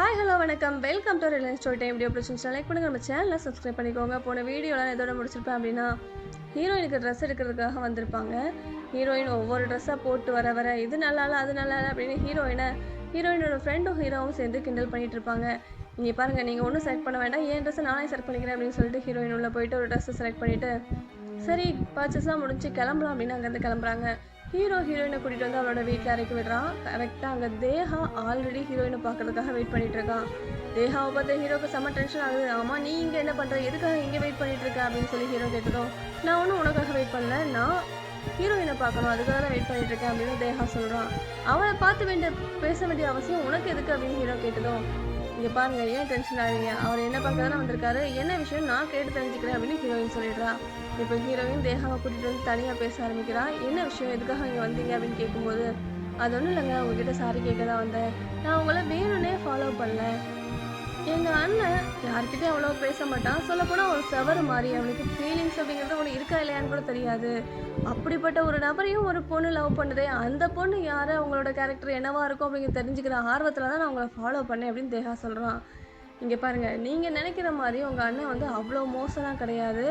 Hi hello வணக்கம். Welcome to Reliance story time video பிடிச்சிருந்துச்சு like பண்ணுங்கள் நம்ம சேனலில் சப்ஸ்கிரைப் பண்ணிக்கோங்க. போன வீடியோலாம் எதோட முடிச்சிருப்பேன் அப்படின்னா ஹீரோயினுக்கு ட்ரெஸ் எடுக்கிறதுக்காக வந்திருப்பாங்க. ஹீரோயின் ஒவ்வொரு ட்ரெஸ்ஸாக போட்டு வர வர இது நல்லா இல்லை அது நல்லா இல்லை அப்படின்னு ஹீரோயினை ஹீரோயினோட ஃப்ரெண்டும் ஹீரோவும் சேர்ந்து கிண்டல் பண்ணிட்டு இருப்பாங்க. நீங்கள் பாருங்கள் நீங்கள் ஒன்றும் செலக்ட் பண்ண வேண்டாம். ஏன் ட்ரெஸ்ஸை நானே செலக்ட் பண்ணிக்கிறேன் அப்படின்னு சொல்லிட்டு ஹீரோயின் உள்ளே போயிட்டு ஒரு ட்ரெஸ்ஸை செலக்ட் பண்ணிவிட்டு சரி பர்ச்சேஸ்லாம் முடிஞ்சு கிளம்பலாம் அப்படின்னு அங்கேருந்து கிளம்புறாங்க. ஹீரோ ஹீரோயினை கூட்டிகிட்டு வந்து அவளோட வீட்டில் இறக்கி விடுறான். கரெக்டாக அங்கே தேஹா ஆல்ரெடி ஹீரோயினை பார்க்கறதுக்காக வெயிட் பண்ணிட்டு இருக்கான் தேஹாவை பார்த்து ஹீரோக்கு செம்ம டென்ஷன் ஆகுது. ஆமாம் நீ இங்கே என்ன பண்ணுற எதுக்காக இங்கே வெயிட் பண்ணிட்டு இருக்க? அப்படின்னு சொல்லி ஹீரோ கேட்டதும் நான் ஒன்றும் உனக்காக வெயிட் பண்ணல. நான் ஹீரோயினை பார்க்கணும். அதுக்காக தான் வெயிட் பண்ணிட்டு இருக்கேன். அப்படின்னு தேஹா சொல்கிறான் அவளை பார்த்து வேண்டிய பேச வேண்டிய அவசியம் உனக்கு எதுக்கு? அப்படின்னு ஹீரோ கேட்டதும் இங்கே பாருங்க ஏன் டென்ஷன் ஆகுறீங்க? அவர் என்ன பார்க்க தானே வந்திருக்காரு. என்ன விஷயம்? நான் கேட்டு தெரிஞ்சுக்கிறேன் அப்படின்னு ஹீரோயின் சொல்லிடுறா. இப்போ ஹீரோயின் தேகாவை கூட்டிகிட்டு வந்து தனியாக பேச ஆரம்பிக்கிறா. என்ன விஷயம்? எதுக்காக இங்கே வந்தீங்க அப்படின்னு கேட்கும்போது அது ஒன்றும் இல்லைங்க. உங்ககிட்ட சாரி கேட்க தான் வந்தேன். நான் உங்களை வேணும்னே ஃபாலோ பண்ணல. யார்கிட்டயும் அவ்வளோ பேச மாட்டான். சொல்லப்போனால் ஒரு செவரு மாதிரி. அவனுக்கு ஃபீலிங்ஸ் அப்படிங்கிறது உனக்கு இருக்கா இல்லையான்னு கூட தெரியாது. அப்படிப்பட்ட ஒரு நபரையும் ஒரு பொண்ணு லவ் பண்ணுதே. அந்த பொண்ணு யார்? அவங்களோட கேரக்டர் என்னவாக இருக்கும் அப்படிங்கிற தெரிஞ்சுக்கிற ஆர்வத்தில் தான் நான் உங்களை ஃபாலோ பண்ணேன் அப்படின்னு தேகா சொல்கிறான் இங்கே பாருங்கள் நீங்கள் நினைக்கிற மாதிரி உங்கள் அண்ணன் வந்து அவ்வளோ மோசம்லாம் கிடையாது.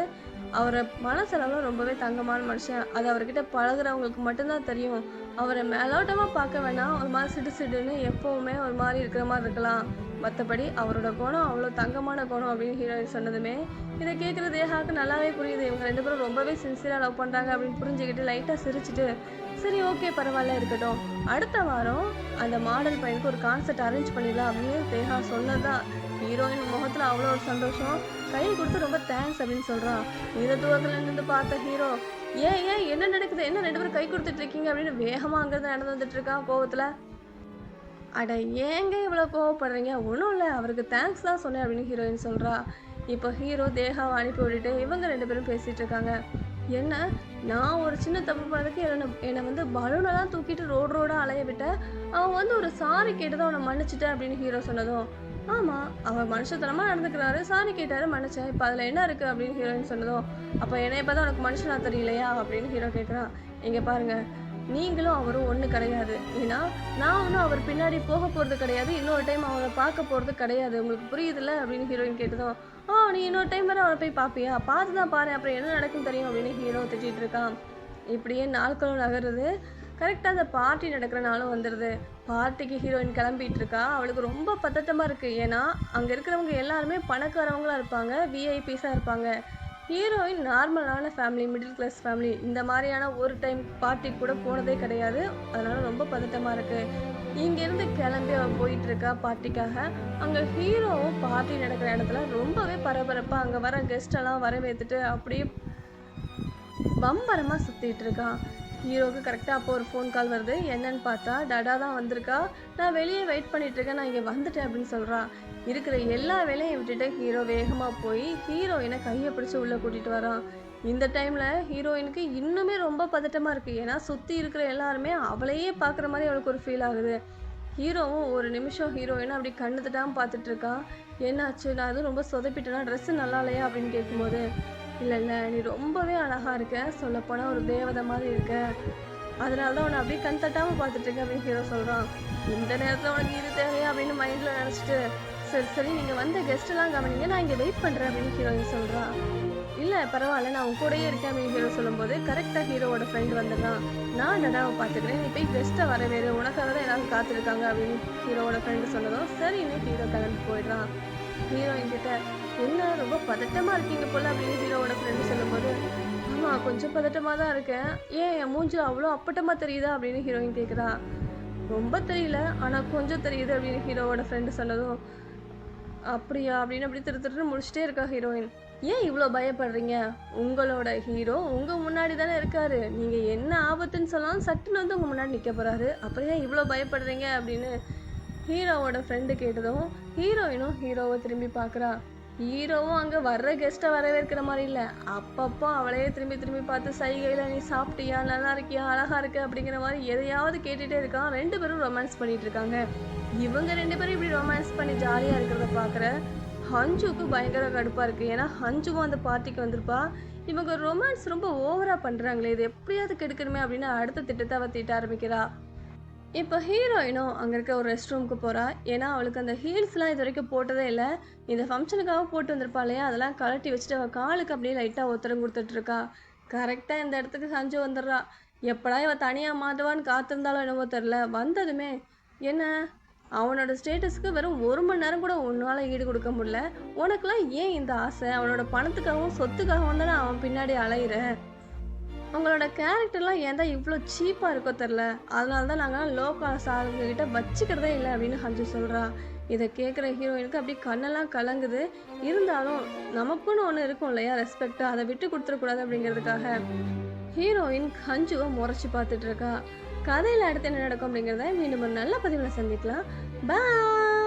அவரை மனசளவில் ரொம்பவே தங்கமான மனுஷன். அது அவர்கிட்ட பழகுறவங்களுக்கு மட்டும்தான் தெரியும். அவரை மேலோட்டமாக பார்க்க வேணாம். ஒரு மாதிரி சிடு சிடுன்னு எப்போவுமே ஒரு மாதிரி இருக்கிற மாதிரி இருக்கலாம். மற்றபடி அவரோட குணம் அவ்வளோ தங்கமான குணம் அப்படின்னு ஹீரோயின் சொன்னதுமே இதை கேட்குற தேகாவுக்கு நல்லாவே புரியுது. இவங்க ரெண்டு பேரும் ரொம்பவே சின்சியராக லவ் பண்ணுறாங்க அப்படின்னு புரிஞ்சுக்கிட்டு லைட்டாக சிரிச்சிட்டு சரி ஓகே பரவாயில்ல இருக்கட்டும். அடுத்த வாரம் அந்த மாடல் பையனுக்கு ஒரு கான்சர்ட் அரேஞ்ச் பண்ணிடலாம் அப்படின்னு தேகா சொன்னதான் ஹீரோயின் முகத்தில் அவ்வளோ ஒரு சந்தோஷம். கையை கொடுத்து ரொம்ப தேங்க்ஸ் அப்படின்னு சொல்கிறான் இந்த தூரத்தில் நின்று பார்த்த ஹீரோ ஏன் ஏன் என்ன நடக்குது? என்ன ரெண்டு பேரும் கை கொடுத்துட்டு இருக்கீங்க? அப்படின்னு வேகமாக அங்கேருந்து நடந்து வந்துட்டு இருக்கான் கோவத்தில். அட ஏங்க இவ்வளோ கோவப்படுறீங்க? ஒன்றும் இல்லை. அவருக்கு தேங்க்ஸ் தான் சொன்னேன் அப்படின்னு ஹீரோயின் சொல்கிறா இப்போ ஹீரோ தேகாவை அனுப்பி விட்டுட்டு இவங்க ரெண்டு பேரும் பேசிகிட்டு இருக்காங்க. என்ன? நான் ஒரு சின்ன தப்பு பண்ணதுக்கு என்னை என்னை வந்து பலூனெல்லாம் தூக்கிட்டு ரோடு ரோடாக அலைய விட்டேன் அவன் வந்து ஒரு சாரி கேட்டு அவனை மன்னிச்சிட்டேன் அப்படின்னு ஹீரோ சொன்னதும் ஆமாம் அவர் மனுஷத்தனமாக நடந்துக்கிறாரு. சாரி கேட்டார் மன்னிச்சேன். இப்போ அதில் என்ன இருக்குது அப்படின்னு ஹீரோயின் சொன்னதும் அப்போ என்னைய பார்த்தா உனக்கு மனுஷனாக தெரியலையா? அப்படின்னு ஹீரோ கேட்குறான் இங்கே பாருங்கள் நீங்களும் அவரும் ஒன்று கிடையாது. ஏன்னா நான் ஒன்றும் அவர் பின்னாடி போக போகிறது கிடையாது. இன்னொரு டைம் அவரை பார்க்க போகிறது கிடையாது. உங்களுக்கு புரியுதுல்ல? அப்படின்னு ஹீரோயின் கேட்டதும் ஆ நீ இன்னொரு டைம் வரை அவரை போய் பார்ப்பியா? பார்த்து தான் பாரு. அப்புறம் என்ன நடக்கும் தெரியும்? அப்படின்னு ஹீரோ திட்டிகிட்டு இருக்கான். இப்படியே நாட்களும் நகருது. கரெக்டாக அந்த பார்ட்டி நடக்கிற நாளும் வந்துடுது பார்ட்டிக்கு ஹீரோயின் கிளம்பிட்டு இருக்கா. அவளுக்கு ரொம்ப பதட்டமாக இருக்குது ஏன்னா அங்கே இருக்கிறவங்க எல்லாருமே பணக்காரவங்களா இருப்பாங்க. விஐபிஸாக இருப்பாங்க. ஹீரோயின் நார்மலான ஃபேமிலி மிடில் கிளாஸ் ஃபேமிலி இந்த மாதிரியான ஒரு டைம் பார்ட்டி கூட போனதே கிடையாது. அதனால் ரொம்ப பதட்டமாக இருக்குது இங்கேருந்து கிளம்பி அவள் போயிட்டுருக்கா பார்ட்டிக்காக அங்கே ஹீரோவும் பார்ட்டி நடக்கிற இடத்துல ரொம்பவே பரபரப்பாக அங்கே வர கெஸ்டெல்லாம் வரவேற்றுட்டு அப்படியே பம்பரமாக சுற்றிட்டு இருக்கான் ஹீரோவுக்கு கரெக்டாக அப்போ ஒரு ஃபோன் கால் வருது. என்னன்னு பார்த்தா டடா தான் வந்திருக்கா. நான் வெளியே வெயிட் பண்ணிகிட்ருக்கேன் இருக்கேன். நான் இங்கே வந்துட்டேன் அப்படின்னு சொல்கிறா இருக்கிற எல்லா வேலையும் விட்டுட்டு ஹீரோ வேகமாக போய் ஹீரோயினை கையை பிடிச்சி உள்ளே கூட்டிகிட்டு வரான். இந்த டைமில் ஹீரோயினுக்கு இன்னுமே ரொம்ப பதட்டமாக இருக்குது ஏன்னா சுற்றி இருக்கிற எல்லாருமே அவளையே பார்க்குற மாதிரி அவளுக்கு ஒரு ஃபீல் ஆகுது. ஹீரோவும் ஒரு நிமிஷம் ஹீரோயினை அப்படி கண்ணு தட்டாமல் என்னாச்சு? நான் எதுவும் ரொம்ப சொதப்பிட்டேன்னா ட்ரெஸ்ஸு நல்லா இல்லையா? அப்படின்னு கேட்கும்போது இல்லை இல்லை நீ ரொம்பவே அழகாக இருக்க. சொல்லப்போனால் ஒரு தேவதை மாதிரி இருக்க. அதனால தான் உன்னை அப்படியே கண் தட்டாமல் பார்த்துட்டு இருக்கேன் அப்படின்னு ஹீரோ சொல்கிறான் இந்த நேரத்தில் உனக்கு இது தேவையா அப்படின்னு மைண்டில் நினச்சிட்டு சரி சரி நீங்கள் வந்த கெஸ்ட்டெல்லாம் கவனிங்க நான் இங்கே வெயிட் பண்ணுறேன் அப்படின்னு ஹீரோயின் சொல்கிறான் இல்லை பரவாயில்ல நான் உன் கூடயே இருக்கேன் அப்படின்னு ஹீரோ சொல்லும்போது கரெக்டாக ஹீரோவோட ஃப்ரெண்ட் வந்துடுறான். நான் நடாவை பார்த்துக்கிறேன்? நீ போய் கெஸ்ட்டை வரவேறு உனக்காக தான் எல்லாரும் காத்திருக்காங்க அப்படின்னு ஹீரோவோட ஃப்ரெண்டு சொன்னதும் சரின்னு ஹீரோ கிளம்பி போயிடுறான். ஹீரோயின் கிட்ட என்ன ரொம்ப பதட்டமாக இருக்கீங்க போல? அப்படின்னு ஹீரோவோட ஃப்ரெண்டு சொல்லும்போது ஆமாம் கொஞ்சம் பதட்டமாக தான் இருக்கேன். ஏன் என் மூஞ்சில் அவ்வளோ அப்பட்டமாக தெரியுதா? அப்படின்னு ஹீரோயின் கேட்குறா ரொம்ப தெரியல ஆனால் கொஞ்சம் தெரியுது அப்படின்னு ஹீரோவோட ஃப்ரெண்டு சொன்னதும் அப்படியா? அப்படின்னு அப்படி திரு திருன்னு முடிச்சுட்டே இருக்கா ஹீரோயின். ஏன் இவ்வளோ பயப்படுறீங்க? உங்களோட ஹீரோ உங்கள் முன்னாடி தானே இருக்காரு. நீங்கள் என்ன ஆபத்துன்னு சொன்னாலும் சட்டுன்னு வந்து உங்கள் முன்னாடி நிற்க போகிறாரு அப்புறம் ஏன் இவ்வளோ பயப்படுறீங்க? அப்படின்னு ஹீரோவோட ஃப்ரெண்டு கேட்டதும் ஹீரோயினும் ஹீரோவை திரும்பி பார்க்குறா ஹீரோவும் அங்கே வர்ற கெஸ்ட்டை வரவேற்கிற மாதிரி இல்லை. அப்பப்போ அவளையே திரும்பி திரும்பி பார்த்து சைகையில் நீ சாப்பிட்டியா? நல்லா இருக்கியா? அழகா இருக்கு? அப்படிங்கிற மாதிரி எதையாவது கேட்டுகிட்டே இருக்கான். ரெண்டு பேரும் ரொமான்ஸ் பண்ணிட்டு இருக்காங்க. இவங்க ரெண்டு பேரும் இப்படி ரொமான்ஸ் பண்ணி ஜாலியாக இருக்கிறத பார்க்குற ஹஞ்சுக்கு பயங்கர கடுப்பாக இருக்குது ஏன்னா ஹஞ்சுவும் அந்த பார்ட்டிக்கு வந்திருப்பா. இவங்க ரொமான்ஸ் ரொம்ப ஓவராக பண்ணுறாங்களே இது எப்படியாவது கெடுக்கணுமே அப்படின்னு அடுத்த திட்டத்தை அவ தீட்ட ஆரம்பிக்கிறா. இப்போ ஹீரோயினும் அங்கே இருக்க ஒரு ரெஸ்ட் ரூமுக்கு போகிறா ஏன்னா அவளுக்கு அந்த ஹீல்ஸ்லாம் இது வரைக்கும் போட்டதே இல்லை. இந்த ஃபங்க்ஷனுக்காக போட்டு வந்திருப்பா இல்லையா? அதெல்லாம் கழட்டி வச்சுட்டு அவள் காலுக்கு அப்படியே லைட்டாக ஒத்தரம் கொடுத்துட்ருக்கா கரெக்டாக இந்த இடத்துக்கு சஞ்சு வந்துடுறா. எப்படா இவள் தனியாக மாட்டுவான்னு காத்திருந்தாலும் என்னவோ தெரில வந்ததுமே என்ன? அவனோட ஸ்டேட்டஸ்க்கு வெறும் ஒரு மணி நேரம் கூட உன்னால் ஈடு கொடுக்க முடியல. உனக்குலாம் ஏன் இந்த ஆசை? அவனோட பணத்துக்காகவும் சொத்துக்காகவும் தானே அவன் பின்னாடி அலையிற? அவங்களோட கேரக்டர்லாம் ஏன் தான் இவ்வளோ சீப்பாக இருக்கோ தெரில அதனால தான் நாங்கள் லோ கிளாஸ் ஆளுங்கக்கிட்ட வச்சுக்கிறதே இல்லை அப்படின்னு ஹஞ்சு சொல்கிறா இதை கேட்குற ஹீரோயினுக்கு அப்படியே கண்ணெல்லாம் கலங்குது. இருந்தாலும் நமக்குன்னு ஒன்று இருக்கும் இல்லையா? ரெஸ்பெக்ட் அதை விட்டு கொடுத்துடக்கூடாது அப்படிங்கிறதுக்காக. ஹீரோயின் ஹஞ்சுவை முறைச்சி பார்த்துட்டு இருக்கா. கதையில் அடுத்து என்ன நடக்கும் அப்படிங்கிறத மீண்டும் ஒரு நல்ல பதிவில் சந்திக்கலாம். பாய்